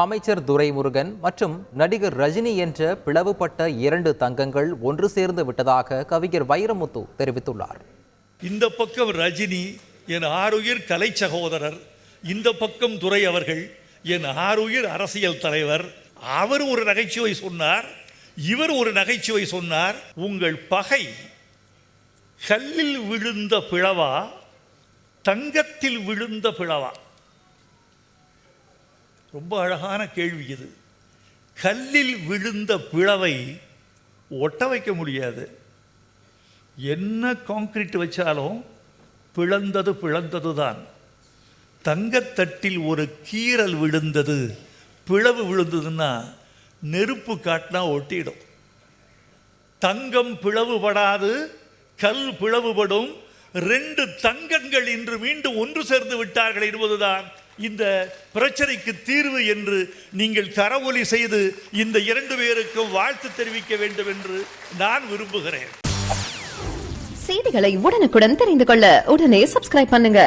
அமைச்சர் துரைமுருகன் மற்றும் நடிகர் ரஜினி என்ற பிளவுபட்ட இரண்டு தங்கங்கள் ஒன்று சேர்ந்து விட்டதாக கவிஞர் வைரமுத்து தெரிவித்துள்ளார். இந்த பக்கம் ரஜினி என் ஆருயிர் கலை சகோதரர். இந்த பக்கம் துரை அவர்கள் என் ஆருயிர் அரசியல் தலைவர். அவர் ஒரு நகைச்சுவை சொன்னார் இவர் ஒரு நகைச்சுவை சொன்னார். உங்கள் பகை கல்லில் விழுந்த பிளவா தங்கத்தில் விழுந்த பிளவா? ரொம்ப அழகான கேள்வி இது. கல்லில் விழுந்த பிளவை ஒட்ட வைக்க முடியாது. என்ன காங்கிரீட் வச்சாலும் பிளந்தது பிளந்தது தான் தங்கத்தட்டில் ஒரு கீறல் விழுந்தது பிளவு விழுந்ததுன்னா நெருப்பு காட்டினா ஒட்டிடும். தங்கம் பிளவுபடாது கல் பிளவுபடும் ரெண்டு தங்கங்கள் இன்று மீண்டும் ஒன்று சேர்ந்து விட்டார்கள் என்பதுதான் இந்த பிரச்சனைக்கு தீர்வு என்று நீங்கள் கரவொலி செய்து இந்த இரண்டு பேருக்கும் வாழ்த்து தெரிவிக்க வேண்டும் என்று நான் விரும்புகிறேன். செய்திகளை உடனுக்குடன் தெரிந்து கொள்ள உடனே சப்ஸ்கிரைப் பண்ணுங்க.